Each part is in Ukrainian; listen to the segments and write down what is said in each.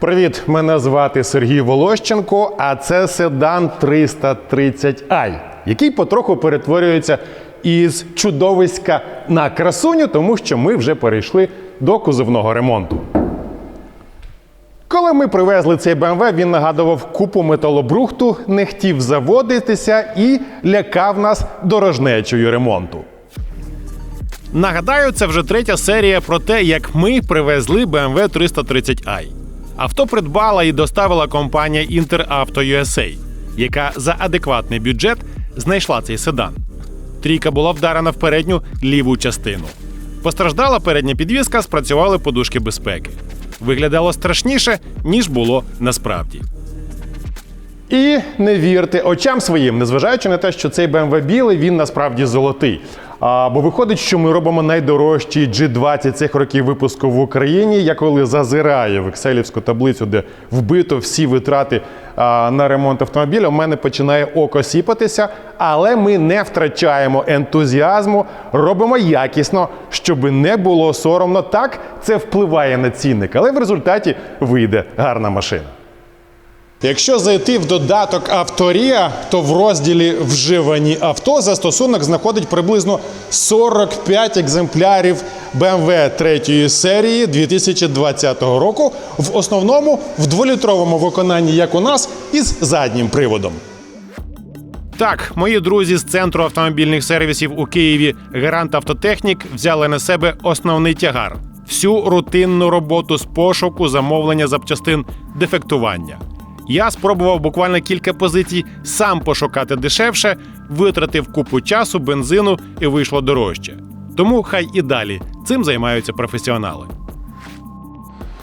Привіт, мене звати Сергій Волощенко, а це седан 330i, який потроху перетворюється із чудовиська на красуню, тому що ми вже перейшли до кузовного ремонту. Коли ми привезли цей BMW, він нагадував купу металобрухту, не хотів заводитися і лякав нас дорожнечою ремонту. Нагадаю, це вже третя серія про те, як ми привезли BMW 330i. Авто придбала і доставила компанія Interauto USA, яка за адекватний бюджет знайшла цей седан. Трійка була вдарена в передню ліву частину. Постраждала передня підвіска, спрацювали подушки безпеки. Виглядало страшніше, ніж було насправді. І не вірте очам своїм, незважаючи на те, що цей BMW білий, він насправді золотий. А, бо виходить, що ми робимо найдорожчий G20 цих років випуску в Україні. Я коли зазираю в екселівську таблицю, де вбито всі витрати а, на ремонт автомобіля, у мене починає око сіпатися, але ми не втрачаємо ентузіазму, робимо якісно, щоб не було соромно. Так, це впливає на цінник, але в результаті вийде гарна машина. Якщо зайти в додаток Авторія, то в розділі Вживані авто застосунок знаходить приблизно 45 екземплярів BMW 3 серії 2020 року, в основному в дволітровому виконанні, як у нас, із заднім приводом. Так, мої друзі з центру автомобільних сервісів у Києві Гарант Автотехнік взяли на себе основний тягар всю рутинну роботу з пошуку, замовлення запчастин, дефектування. Я спробував буквально кілька позицій сам пошукати дешевше, витратив купу часу, бензину і вийшло дорожче. Тому хай і далі цим займаються професіонали.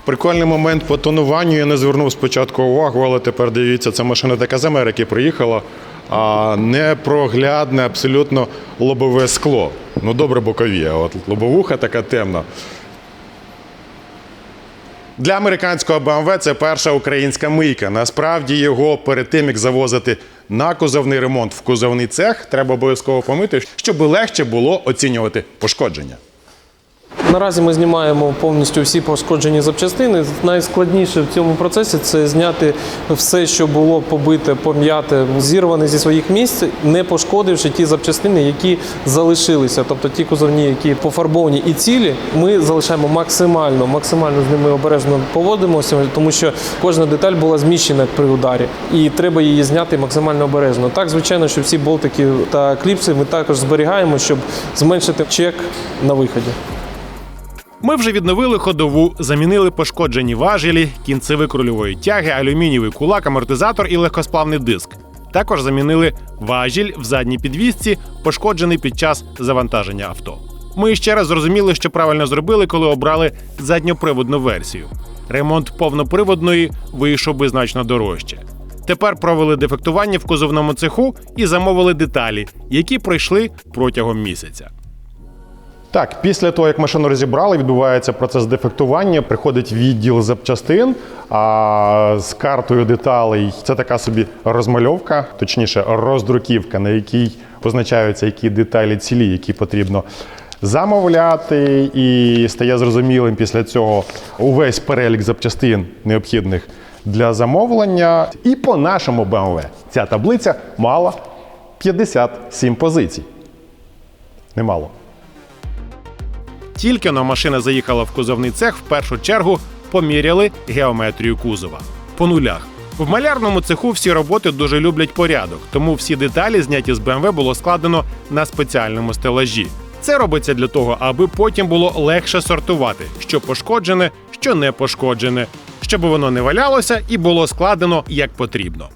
Прикольний момент по тонуванню. Я не звернув спочатку увагу, але тепер дивіться, це машина така з Америки приїхала. А непроглядне, абсолютно лобове скло. Ну, добре бокові, а от лобовуха така темна. Для американського BMW це перша українська мийка. Насправді його перед тим, як завозити на кузовний ремонт в кузовний цех, треба обов'язково помити, щоб легше було оцінювати пошкодження. Наразі ми знімаємо повністю всі пошкоджені запчастини. Найскладніше в цьому процесі це зняти все, що було побите, пом'яте, зірване зі своїх місць, не пошкодивши ті запчастини, які залишилися. Тобто ті кузовні, які пофарбовані і цілі, ми залишаємо максимально, максимально з ними обережно поводимося, тому що кожна деталь була зміщена при ударі, і треба її зняти максимально обережно. Так, звичайно, що всі болтики та кліпси ми також зберігаємо, щоб зменшити чек на виході. Ми вже відновили ходову, замінили пошкоджені важелі, кінцевик рульової тяги, алюмінієвий кулак, амортизатор і легкосплавний диск. Також замінили важіль в задній підвісці, пошкоджений під час завантаження авто. Ми ще раз зрозуміли, що правильно зробили, коли обрали задньоприводну версію. Ремонт повноприводної вийшов би значно дорожче. Тепер провели дефектування в кузовному цеху і замовили деталі, які пройшли протягом місяця. Так, після того, як машину розібрали, відбувається процес дефектування, приходить відділ запчастин а з картою деталей. Це така собі розмальовка, точніше, роздруківка, на якій позначаються які деталі цілі, які потрібно замовляти. І стає зрозумілим після цього увесь перелік запчастин необхідних для замовлення. І по нашому BMW ця таблиця мала 57 позицій. Немало. Тільки но машина заїхала в кузовний цех, в першу чергу поміряли геометрію кузова по нулях. В малярному цеху всі роботи дуже люблять порядок, тому всі деталі, зняті з BMW, було складено на спеціальному стелажі. Це робиться для того, аби потім було легше сортувати, що пошкоджене, що не пошкоджене, щоб воно не валялося і було складено як потрібно.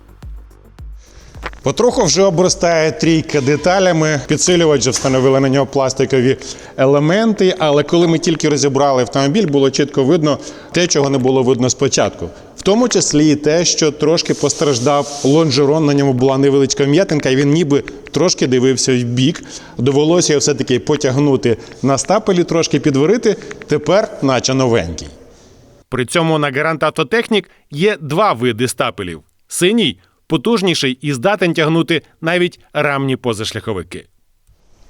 Потроху вже обростає трійка деталями. Підсилювач вже встановили на нього пластикові елементи. Але коли ми тільки розібрали автомобіль, було чітко видно те, чого не було видно спочатку. В тому числі і те, що трошки постраждав лонжерон, на ньому була невеличка м'ятинка, і він ніби трошки дивився в бік. Довелося його все-таки потягнути на стапелі, трошки підварити. Тепер, наче новенький. При цьому на Гарант Автотехнік є два види стапелів: синій потужніший і здатен тягнути навіть рамні позашляховики.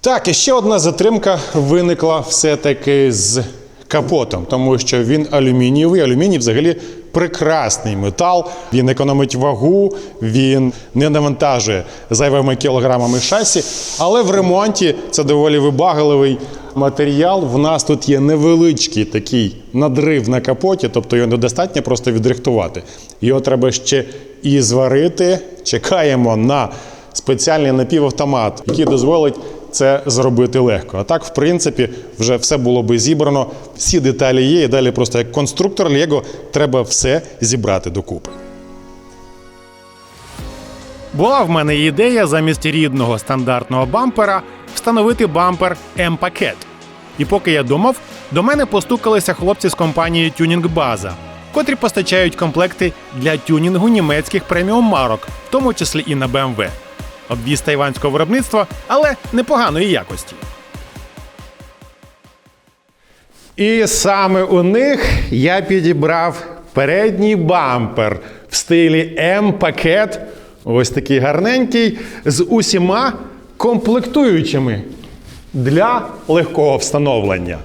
Так, і ще одна затримка виникла все-таки з капотом, тому що він алюмінієвий. Алюміній взагалі прекрасний метал. Він економить вагу, він не навантажує зайвими кілограмами шасі. Але в ремонті це доволі вибагливий матеріал. В нас тут є невеличкий такий надрив на капоті, тобто його недостатньо просто відрихтувати. Його треба ще і зварити. Чекаємо на спеціальний напівавтомат, який дозволить це зробити легко. А так, в принципі, вже все було би зібрано. Всі деталі є, і далі просто як конструктор Лего треба все зібрати докупи. Була в мене ідея замість рідного стандартного бампера встановити бампер М-пакет. І поки я думав, до мене постукалися хлопці з компанії Тюнінг База, котрі постачають комплекти для тюнінгу німецьких преміум марок, в тому числі і на BMW. Обвіз тайванського виробництва, але непоганої якості. І саме у них я підібрав передній бампер в стилі М-пакет. Ось такий гарненький, з усіма комплектуючими для легкого встановлення.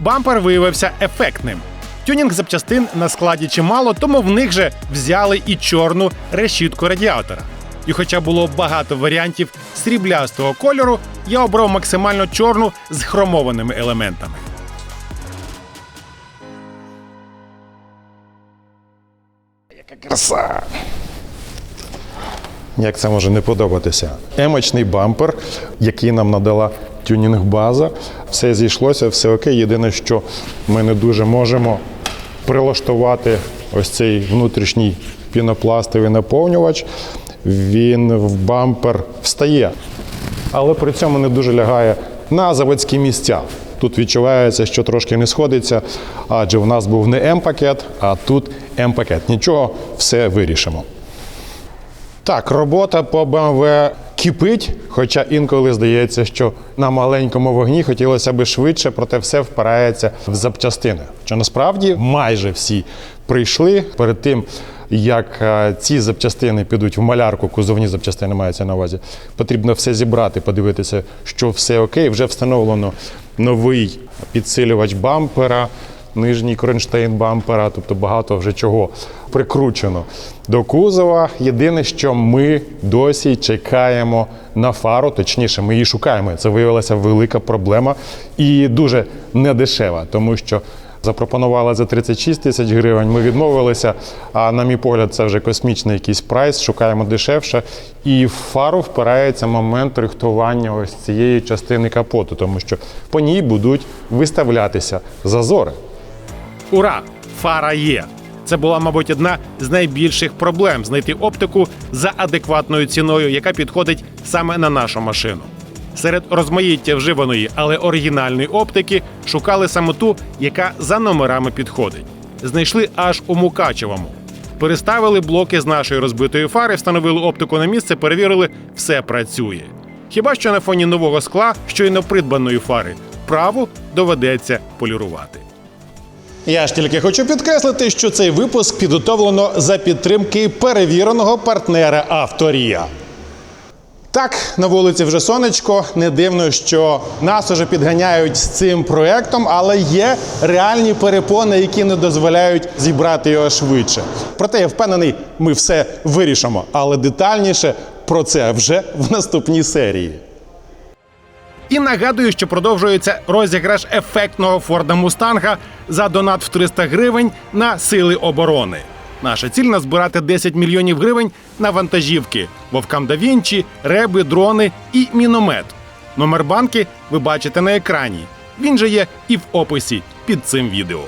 Бампер виявився ефектним. Тюнінг запчастин на складі чимало, тому в них же взяли і чорну решітку радіатора. І хоча було багато варіантів сріблястого кольору, я обрав максимально чорну з хромованими елементами. Яка Краса! Як це може не подобатися? Емочний бампер, який нам надала тюнінг-база. Все зійшлося, все окей. Єдине, що ми не дуже можемо прилаштувати ось цей внутрішній пінопластовий наповнювач. Він в бампер встає, але при цьому не дуже лягає на заводські місця. Тут відчувається, що трошки не сходиться, адже в нас був не М-пакет, а тут М-пакет. Нічого, все вирішимо. Так, робота по BMW кипить, хоча інколи здається, що на маленькому вогні хотілося б швидше, проте все впирається в запчастини. Що насправді майже всі прийшли перед тим, як е, ці запчастини підуть в малярку, кузовні запчастини мається на увазі. Потрібно все зібрати, подивитися, що все окей. Вже встановлено новий підсилювач бампера нижній кронштейн бампера, тобто багато вже чого прикручено до кузова. Єдине, що ми досі чекаємо на фару, точніше, ми її шукаємо. Це виявилася велика проблема і дуже недешева, тому що. Запропонували за 36 тисяч гривень. Ми відмовилися. А на мій погляд, це вже космічний якийсь прайс. Шукаємо дешевше. І в фару впирається момент рихтування ось цієї частини капоту, тому що по ній будуть виставлятися зазори. Ура! Фара є. Це була, мабуть, одна з найбільших проблем знайти оптику за адекватною ціною, яка підходить саме на нашу машину. Серед розмаїття вживаної, але оригінальної оптики шукали саме ту, яка за номерами підходить. Знайшли аж у Мукачевому. Переставили блоки з нашої розбитої фари, встановили оптику на місце, перевірили, все працює. Хіба що на фоні нового скла, щойно придбаної фари, праву доведеться полірувати. Я ж тільки хочу підкреслити, що цей випуск підготовлено за підтримки перевіреного партнера Авторія. Так, на вулиці вже сонечко. Не дивно, що нас уже підганяють з цим проектом, але є реальні перепони, які не дозволяють зібрати його швидше. Проте я впевнений, ми все вирішимо, але детальніше про це вже в наступній серії. І нагадую, що продовжується розіграш ефектного Форда Мустанга за донат в 300 гривень на сили оборони. Наша ціль назбирати 10 мільйонів гривень на вантажівки, вовкам да Вінчі, реби, дрони і міномет. Номер банки ви бачите на екрані. Він же є і в описі під цим відео.